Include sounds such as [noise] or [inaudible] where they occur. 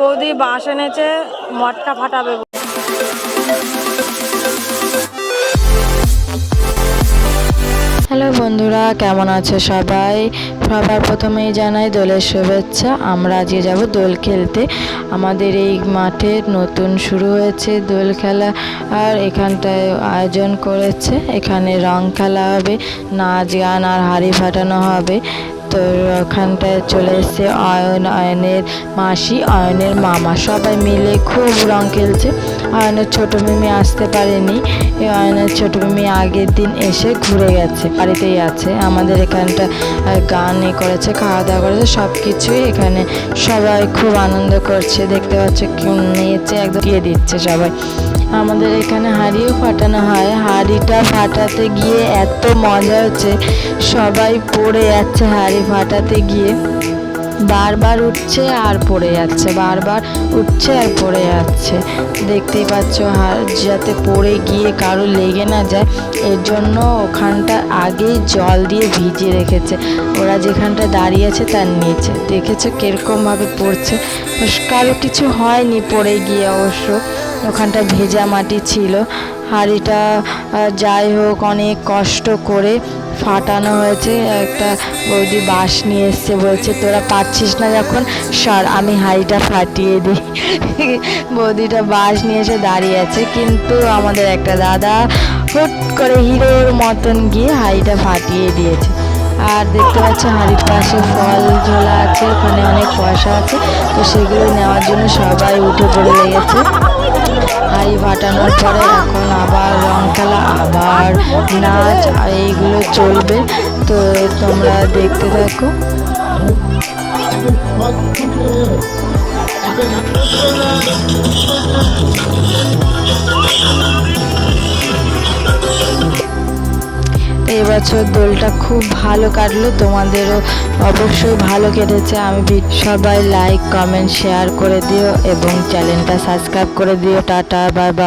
বৌদি বাঁশ এনেছে, মটকা ফাটাবে হ্যালো বন্ধুরা, কেমন আছে সবাই? সবার প্রথমেই জানাই দোলের শুভেচ্ছা। আমরা আজকে যাব দোল খেলতে। আমাদের এই মাঠে নতুন শুরু হয়েছে দোল খেলা, আর এখানটায় আয়োজন করেছে। এখানে রং খেলা হবে, নাচ গান আর হাড়ি ফাটানো হবে। তো ওখানটায় চলে এসছে অয়ন অয়নের মাসি অয়নের মামা। সবাই মিলে খুব রং খেলছে। অয়নের ছোট মিমি আসতে পারেনি। অয়নের ছোট মিমি আগের দিন এসে ঘুরে গেছে, বাড়িতেই আছে। আমাদের এখানটা গান এ করেছে খাওয়া দাওয়া করেছে সব কিছুই এখানে। সবাই খুব আনন্দ করছে। দেখতে পাচ্ছ কেউ নেচে একদম দিয়ে দিচ্ছে সবাই। আমাদের এখানে হাঁড়িও ফাটানো হয়। হাঁড়িটা ফাটাতে গিয়ে এত মজা হচ্ছে। সবাই পড়ে যাচ্ছে হাঁড়ি ফাটাতে গিয়ে বারবার উঠছে আর পড়ে যাচ্ছে, বারবার উঠছে আর পড়ে যাচ্ছে। দেখতেই পাচ্ছ হার যাতে পড়ে গিয়ে কারও লেগে না যায়, এর জন্য ওখানটা আগেই জল দিয়ে ভিজিয়ে রেখেছে। ওরা যেখানটা দাঁড়িয়ে আছে তার নিচে। দেখেছ কীরকমভাবে পড়ছে? কারও কিছু হয়নি পড়ে গিয়ে অবশ্য। ওখানটা ভেজা মাটি ছিল। হাঁড়িটা যাই হোক, অনেক কষ্ট করে ফাটানো হয়েছে। একটা বৌদি বাঁশ নিয়ে এসছে, বলছে, তোরা পাচ্ছিস না যখন? সর, আমি হাঁড়িটা ফাটিয়ে দিই। [laughs] বৌদিটা বাঁশ নিয়ে এসে দাঁড়িয়ে আছে। কিন্তু আমাদের একটা দাদা হুট করে হিরোর মতন গিয়ে হাঁড়িটা ফাটিয়ে দিয়েছে। আর দেখতে পাচ্ছি, হাঁড়ির পাশে ফল ঝোলা আছে, ওখানে অনেক পয়সা আছে। তো সেগুলো নেওয়ার জন্য সবাই উঠে পড়ে লেগেছে। হাঁড়ি ফাটানোর পরে এখন আবার রং খেলা, আবার নাচ, আর এইগুলো চলবে। তো তোমরা দেখতে থাকো। এবছর দোলটা খুব ভালো কাটলো, তোমাদেরও অবশ্যই ভালো কেটেছে। আমি সবাই লাইক কমেন্ট শেয়ার করে দিও এবং চ্যানেলটা সাবস্ক্রাইব করে দিও। Tata bye bye